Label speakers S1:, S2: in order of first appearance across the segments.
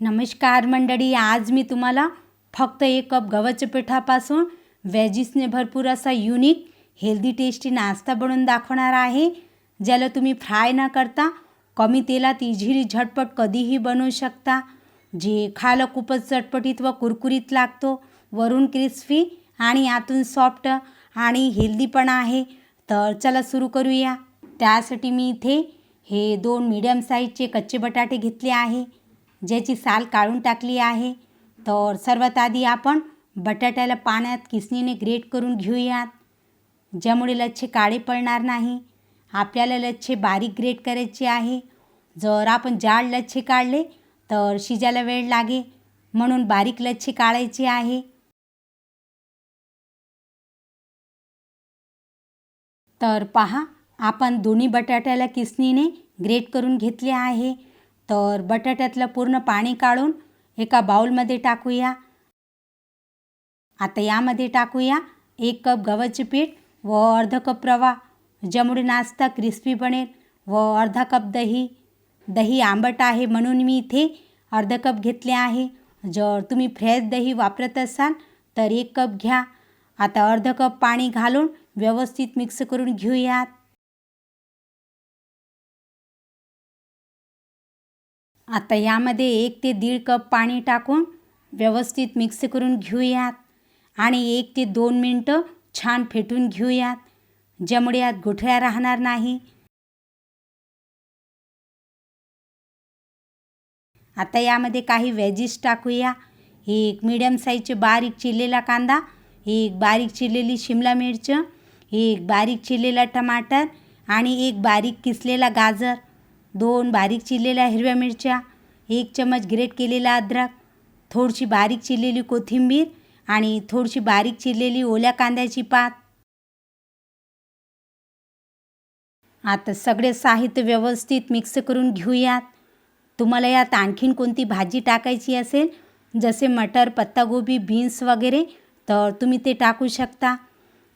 S1: नमस्कार मंडळी आज मी तुम्हाला फक्त एक कप गव्हाच्या पिठापासून व्हॅजिसने भरपूर असा युनिक हेल्दी टेस्टी नाश्ता बनवून दाखवणार आहे. ज्याला तुम्ही फ्राय न करता कमी तेलात इझिली झटपट कधीही बनवू शकता. जे खायला खूपच चटपटीत व कुरकुरीत लागतो. वरून क्रिस्पी आणि आतून सॉफ्ट आणि हेल्दी पण आहे. तर चला सुरू करूया. त्यासाठी मी इथे हे दोन मीडियम साईजचे कच्चे बटाटे घेतले आहे. ज्याची साल काढून टाकली आहे. तर सर्वात आधी आपण बटाट्याला पाण्यात किसनीने ग्रेट करून घेऊयात. ज्यामुळे लच्छे काळे पडणार नाही. आपल्याला लच्छे बारीक ग्रेट करायचे आहे. जर आपण जाड लच्छे काढले तर शिजायला वेळ लागे. म्हणून बारीक लच्छे काढायचे आहे. तर पहा आपण दोन्ही बटाट्याला किसनीने ग्रेट करून घेतले आहे. तर बटाट्यातलं पूर्ण पाणी काढून एका बाउलमध्ये टाकूया. आता यामध्ये टाकूया एक कप गव्हाचे पीठ व अर्ध कप रवा. ज्यामुळे नाश्ता क्रिस्पी बनेल व अर्धा कप दही. दही आंबट आहे म्हणून मी इथे अर्धा कप घेतले आहे. जर तुम्ही फ्रेश दही वापरत असाल तर एक कप घ्या. आता अर्ध कप पाणी घालून व्यवस्थित मिक्स करून घेऊयात. आता यामध्ये एक ते दीड कप पाणी टाकून व्यवस्थित मिक्स करून घेऊयात आणि एक ते दोन मिनटं छान फेटून घेऊयात. ज्यामुळे यात गुठळ्या राहणार नाही. आता यामध्ये काही व्हेजीस टाकूया. एक मीडियम साईजचे बारीक चिरलेला कांदा एक बारीक चिरलेली शिमला मिरच एक बारीक चिरलेला टमाटर आणि एक बारीक किसलेला गाजर. दोन बारीक चिरलेल्या हिरव्या मिरच्या एक चम्मच ग्रेट केलेला अद्रक थोडीशी बारीक चिरलेली कोथिंबीर आणि थोडीशी बारीक चिरलेली ओल्या कांद्याची पात. आता सगळे साहित्य व्यवस्थित मिक्स करून घेऊयात. तुम्हाला यात आणखीन कोणती भाजी टाकायची असेल जसे मटर पत्तागोबी बीन्स वगैरे तर तुम्ही ते टाकू शकता.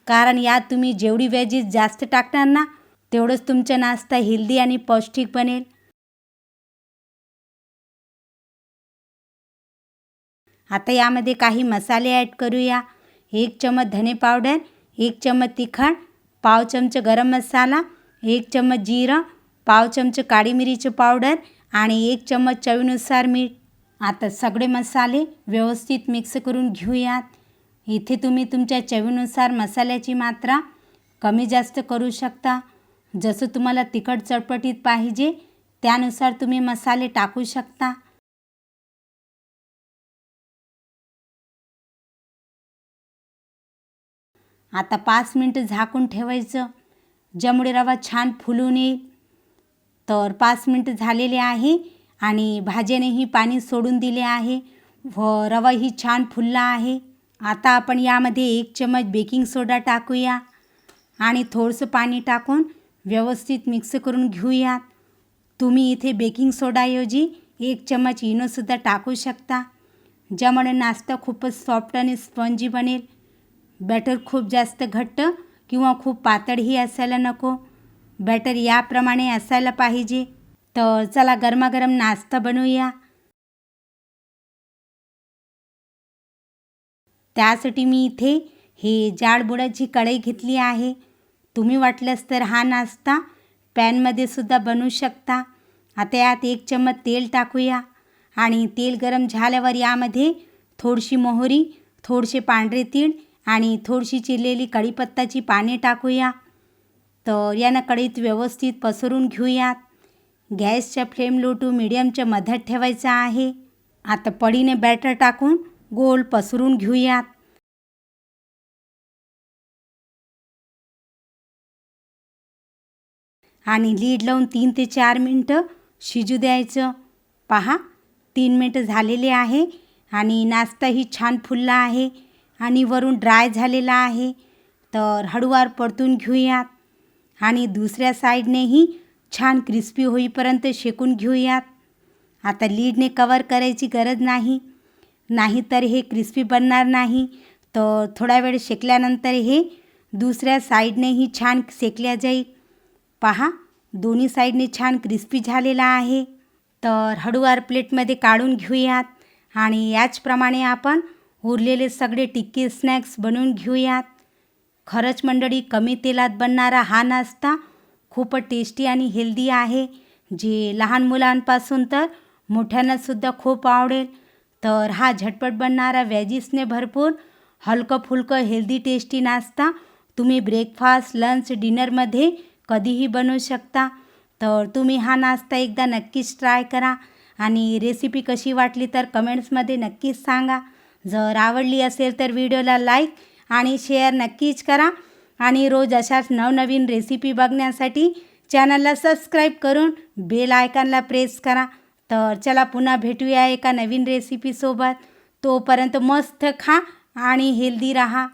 S1: कारण यात तुम्ही जेवढी व्हेजीज जास्त टाकणार ना तेवढंच तुमचा नाश्ता हेल्दी आणि पौष्टिक बनेल. आता यामध्ये काही मसाले ॲड करूया. एक चमच धने पावडर एक चमच तिखट पाव चमचे गरम मसाला एक चमच जिरं पाव चमचे काळी मिरीची पावडर आणि एक चमच चवीनुसार मीठ. आता सगळे मसाले व्यवस्थित मिक्स करून घेऊयात. इथे तुम्ही तुमच्या चवीनुसार मसाल्याची मात्रा कमी जास्त करू शकता. जसं तुम्हाला तिखट चटपटीत पाहिजे त्यानुसार तुम्ही मसाले टाकू शकता. आता पाच मिनटं झाकून ठेवायचं. ज्यामुळे रवा छान फुलून येईल. तर पाच मिनटं झालेले आहे आणि भाज्यानेही पाणी सोडून दिले आहे. व रवाही छान फुलला आहे. आता आपण यामध्ये एक चमच बेकिंग सोडा टाकूया. आणि थोडंसं पाणी टाकून व्यवस्थित मिक्स करून घेऊयात. तुम्ही इथे बेकिंग सोडाऐवजी एक चमच इनोसुद्धा टाकू शकता. ज्यामुळे नाश्ता खूपच सॉफ्ट आणि स्पंजी बनेल. बॅटर खूप जास्त घट्ट किंवा खूप पातळही असायला नको. बॅटर याप्रमाणे असायला पाहिजे. तर चला गरमागरम नाश्ता बनवूया. त्यासाठी मी इथे हे जाडबुडाची कढई घेतली आहे. तुम्ही वाटल्यास तर हा नाश्ता पॅनमध्ये सुद्धा बनवू शकता. आता यात एक चम्मच तेल टाकूया आणि तेल गरम झाल्यावर यामध्ये थोडीशी मोहरी थोडेसे पांढरे तीळ आणि थोडीशी चिरलेली कढीपत्ताची पाने टाकूया. तर यानं कढीत व्यवस्थित पसरून घेऊयात. गॅसच्या फ्लेम लो टू मिडियमच्या मध्यात ठेवायचा आहे. आता पडीने बॅटर टाकून गोल पसरून घेऊयात. आणि लीड लावून तीन ते चार मिनटं शिजू द्यायचं. पहा तीन मिनटं झालेले आहे आणि नाश्ताही छान फुलला आहे आणि वरून ड्राय झालेला आहे. तर हळूवार परतून घेऊयात आणि दुसऱ्या साईडनेही छान क्रिस्पी होईपर्यंत शेकून घेऊयात. आता लीडने कवर करायची गरज नाही. नाहीतर हे क्रिस्पी बनणार नाही. तर थोडा वेळ शेकल्यानंतर हे दुसऱ्या साईडनेही छान शेकल्या जाईल. पहा दोन्ही साईडने छान क्रिस्पी झालेला आहे. तर हळूवार प्लेटमध्ये काढून घेऊयात आणि याचप्रमाणे आपण उरलेले सगळे टिक्की स्नॅक्स बनवून घेऊयात. खरंच मंडळी कमी तेलात बनणारा हा नाश्ता खूपच टेस्टी आणि हेल्दी आहे जे लहान मुलांपासून तर मोठ्यांनासुद्धा खूप आवडेल. तर हा झटपट बनणारा व्हेजीसने भरपूर हलकं फुलकं हेल्दी टेस्टी नाश्ता तुम्ही ब्रेकफास्ट लंच डिनरमध्ये कधीही बनवू शकता. तर तुम्ही हा नाश्ता एकदा नक्कीच ट्राय करा. आणि रेसिपी कशी वाटली तर कमेंट्समध्ये नक्कीच सांगा. जर आवडली असेल तर व्हिडिओला लाईक आणि शेअर नक्कीच करा. आणि रोज अशाच नवनवीन रेसिपी बघण्यासाठी चॅनलला सबस्क्राईब करून बेल आयकॉनला प्रेस करा. तर चला पुन्हा भेटूया एका नवीन रेसिपीसोबत तोपर्यंत मस्त खा आणि हेल्दी रहा.